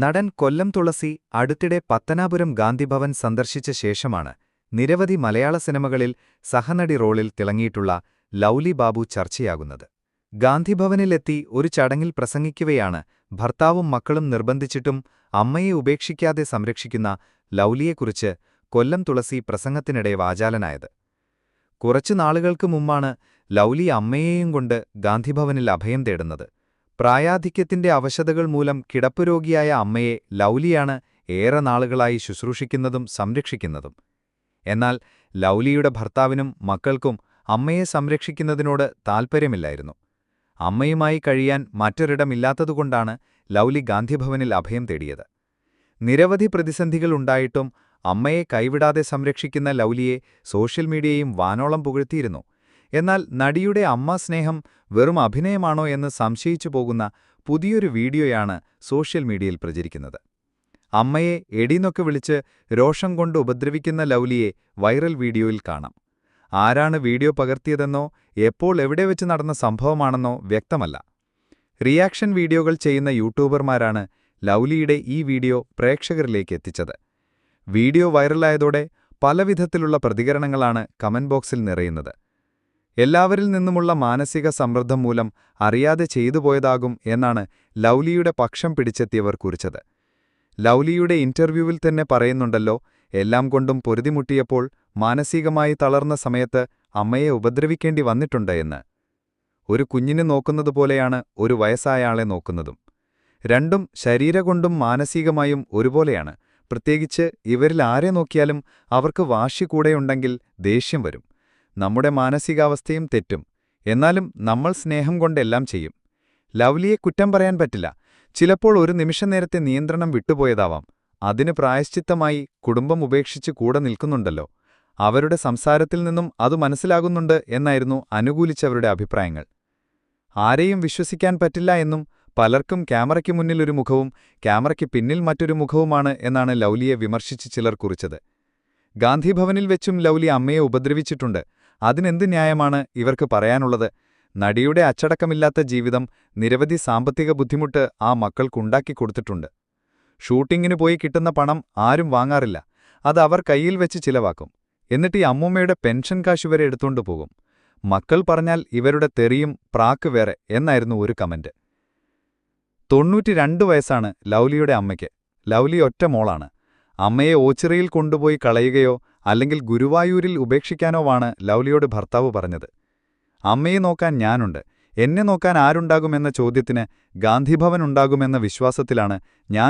നടൻ കൊല്ലം തുളസി അടുത്തിടെ പത്തനാപുരം ഗാന്ധിഭവൻ സന്ദർശിച്ച ശേഷമാണ് നിരവധി മലയാള സിനിമകളിൽ സഹനടി റോളിൽ തിളങ്ങിയിട്ടുള്ള ലൗലി ബാബു ചർച്ചയാകുന്നത്. ഗാന്ധിഭവനിലെത്തി ഒരു ചടങ്ങിൽ പ്രസംഗിക്കുകയാണ് ഭർത്താവും മക്കളും നിർബന്ധിച്ചിട്ടും അമ്മയെ ഉപേക്ഷിക്കാതെ സംരക്ഷിക്കുന്ന ലൗലിയെക്കുറിച്ച് കൊല്ലം തുളസി പ്രസംഗത്തിനിടെ വാചാലനായത്. കുറച്ചു നാളുകൾക്ക് മുമ്പാണ് ലൗലി അമ്മയെയും കൊണ്ട് ഗാന്ധിഭവനിൽ അഭയം തേടുന്നത്. പ്രായാധിക്യത്തിന്റെ അവശതകൾ മൂലം കിടപ്പുരോഗിയായ അമ്മയെ ലൗലിയാണ് ഏറെ നാളുകളായി ശുശ്രൂഷിക്കുന്നതും സംരക്ഷിക്കുന്നതും. എന്നാൽ ലൗലിയുടെ ഭർത്താവിനും മക്കൾക്കും അമ്മയെ സംരക്ഷിക്കുന്നതിനോട് താൽപ്പര്യമില്ലായിരുന്നു. അമ്മയുമായി കഴിയാൻ മറ്റൊരിടമില്ലാത്തതുകൊണ്ടാണ് ലൗലി ഗാന്ധിഭവനിൽ അഭയം തേടിയത്. നിരവധി പ്രതിസന്ധികൾ ഉണ്ടായിട്ടും അമ്മയെ കൈവിടാതെ സംരക്ഷിക്കുന്ന ലൗലിയെ സോഷ്യൽ മീഡിയയും വാനോളം പുകഴ്ത്തിയിരുന്നു. എന്നാൽ നടിയുടെ അമ്മ സ്നേഹം വെറും അഭിനയമാണോ എന്ന് സംശയിച്ചു പോകുന്ന പുതിയൊരു വീഡിയോയാണ് സോഷ്യൽ മീഡിയയിൽ പ്രചരിക്കുന്നത്. അമ്മയെ എടിന്നൊക്കെ വിളിച്ച് രോഷം കൊണ്ട് ഉപദ്രവിക്കുന്ന ലൗലിയെ വൈറൽ വീഡിയോയിൽ കാണാം. ആരാണ് വീഡിയോ പകർത്തിയതെന്നോ എപ്പോൾ എവിടെ വെച്ച് നടന്ന സംഭവമാണെന്നോ വ്യക്തമല്ല. റിയാക്ഷൻ വീഡിയോകൾ ചെയ്യുന്ന യൂട്യൂബർമാരാണ് ലൗലിയുടെ ഈ വീഡിയോ പ്രേക്ഷകരിലേക്ക് എത്തിച്ചത്. വീഡിയോ വൈറലായതോടെ പലവിധത്തിലുള്ള പ്രതികരണങ്ങളാണ് കമന്റ് ബോക്സിൽ നിറയുന്നത്. എല്ലാവരിൽ നിന്നുമുള്ള മാനസിക സമ്മർദ്ദം മൂലം അറിയാതെ ചെയ്തുപോയതാകും എന്നാണ് ലൗലിയുടെ പക്ഷം പിടിച്ചെത്തിയവർ കുറിച്ചത്. ലൗലിയുടെ ഇന്റർവ്യൂവിൽ തന്നെ പറയുന്നുണ്ടല്ലോ എല്ലാം കൊണ്ടും പൊരുതിമുട്ടിയപ്പോൾ മാനസികമായി തളർന്ന സമയത്ത് അമ്മയെ ഉപദ്രവിക്കേണ്ടി വന്നിട്ടുണ്ട് എന്ന്. ഒരു കുഞ്ഞിനെ നോക്കുന്നതുപോലെയാണ് ഒരു വയസ്സായയാളെ നോക്കുന്നതും. രണ്ടും ശരീരകൊണ്ടും മാനസികമായും ഒരുപോലെയാണ്. പ്രത്യേകിച്ച് ഇവരിൽ ആരെ നോക്കിയാലും അവർക്ക് വാശി കൂടെയുണ്ടെങ്കിൽ ദേഷ്യം വരും. നമ്മുടെ മാനസികാവസ്ഥയും തെറ്റും. എന്നാലും നമ്മൾ സ്നേഹം കൊണ്ടെല്ലാം ചെയ്യും. ലവ്ലിയെ കുറ്റം പറയാൻ പറ്റില്ല. ചിലപ്പോൾ ഒരു നിമിഷനേരത്തെ നിയന്ത്രണം വിട്ടുപോയതാവാം. അതിന് പ്രായശ്ചിത്തമായി കുടുംബം ഉപേക്ഷിച്ച് കൂടെ നിൽക്കുന്നുണ്ടല്ലോ. അവരുടെ സംസാരത്തിൽ നിന്നും അത് മനസ്സിലാകുന്നുണ്ട് എന്നായിരുന്നു അനുകൂലിച്ചവരുടെ അഭിപ്രായങ്ങൾ. ആരെയും വിശ്വസിക്കാൻ പറ്റില്ല എന്നും പലർക്കും ക്യാമറയ്ക്ക് മുന്നിൽ ഒരു മുഖവും ക്യാമറയ്ക്ക് പിന്നിൽ മറ്റൊരു മുഖവുമാണ് എന്നാണ് ലൗലിയെ വിമർശിച്ച് ചിലർ കുറിച്ചത്. ഗാന്ധിഭവനിൽ വെച്ചും ലൗലി അമ്മയെ ഉപദ്രവിച്ചിട്ടുണ്ട്. അതിനെന്ത് ന്യായമാണ് ഇവർക്ക് പറയാനുള്ളത്? നടിയുടെ അച്ചടക്കമില്ലാത്ത ജീവിതം നിരവധി സാമ്പത്തിക ബുദ്ധിമുട്ട് ആ മക്കൾക്കുണ്ടാക്കി കൊടുത്തിട്ടുണ്ട്. ഷൂട്ടിങ്ങിന് പോയി കിട്ടുന്ന പണം ആരും വാങ്ങാറില്ല. അത് അവർ കയ്യിൽ വെച്ച് ചിലവാക്കും. എന്നിട്ട് ഈ അമ്മൂമ്മയുടെ പെൻഷൻ കാശ് വരെ എടുത്തുകൊണ്ട് പോകും. മക്കൾ പറഞ്ഞാൽ ഇവരുടെ തെറിയും പ്രാക്ക് വേറെ എന്നായിരുന്നു ഒരു കമന്റ്. തൊണ്ണൂറ്റിരണ്ട് വയസ്സാണ് ലൗലിയുടെ അമ്മയ്ക്ക്. ലൗലി ഒറ്റ മോളാണ്. അമ്മയെ ഓച്ചിറയിൽ കൊണ്ടുപോയി കളയുകയോ അല്ലെങ്കിൽ ഗുരുവായൂരിൽ ഉപേക്ഷിക്കാനോവാണ് ലൗലിയോട് ഭർത്താവ് പറഞ്ഞത്. അമ്മയെ നോക്കാൻ ഞാനുണ്ട്. എന്നെ നോക്കാൻ ആരുണ്ടാകുമെന്ന ചോദ്യത്തിന് ഗാന്ധിഭവൻ ഉണ്ടാകുമെന്ന വിശ്വാസത്തിലാണ് ഞാൻ